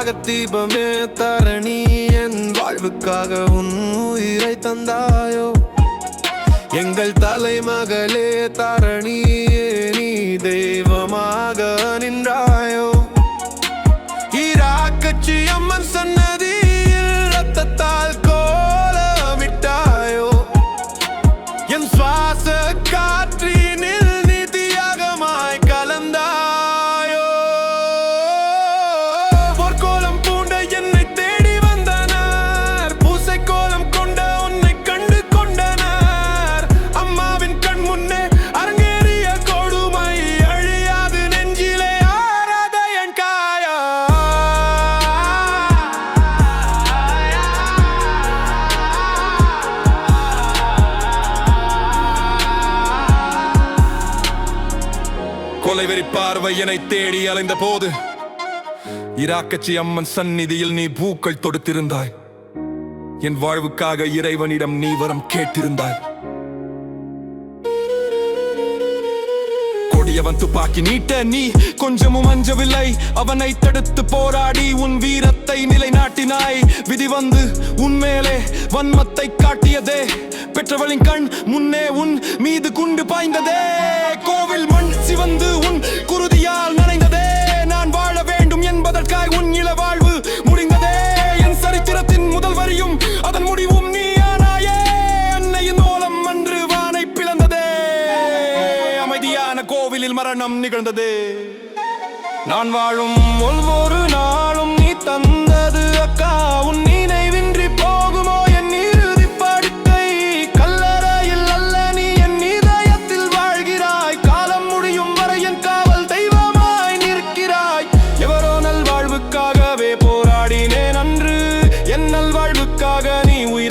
தியாக தீபமே தரணி என் வாழ்வுக்காக உன் உயிரை தந்தாயோ? எங்கள் தலைமகளே தரணியே நீ கொலைவெறி பார்வை தேடி அலைந்த போது இராக்கச்சி அம்மன் சந்நிதியில் நீ பூக்கள் தொடுத்திருந்தாய். என் வாழ்வுக்காக இறைவனிடம் நீ வரம் கேட்டிருந்தாய். கொடியவன் துப்பாக்கி நீட்ட நீ கொஞ்சமும் அஞ்சவில்லை. அவனை தடுத்து போராடி உன் வீரத்தை நிலைநாட்டினாய். விதி வந்து உன் மேலே வன்மத்தை காட்டியதே. பெற்றவளின் கண் முன்னே உன் மீது குண்டு பாய்ந்ததே. கோவிலில் மரணம் நிகழ்ந்தது. நான் வாழும் ஒவ்வொரு நாளும் நீ தந்தது அக்கா. உன் நினைவின்றி போகுமோ என் இறுதி படுக்கை. கல்லறையில் அல்ல நீ என் இதயத்தில் வாழ்கிறாய். காலம் முடியும் வரை என் காவல் தெய்வமாய் நிற்கிறாய். எவரோ நல்வாழ்வுக்காகவே போராடினேன் அன்று. என் நல்வாழ்வுக்காக நீ உயிர்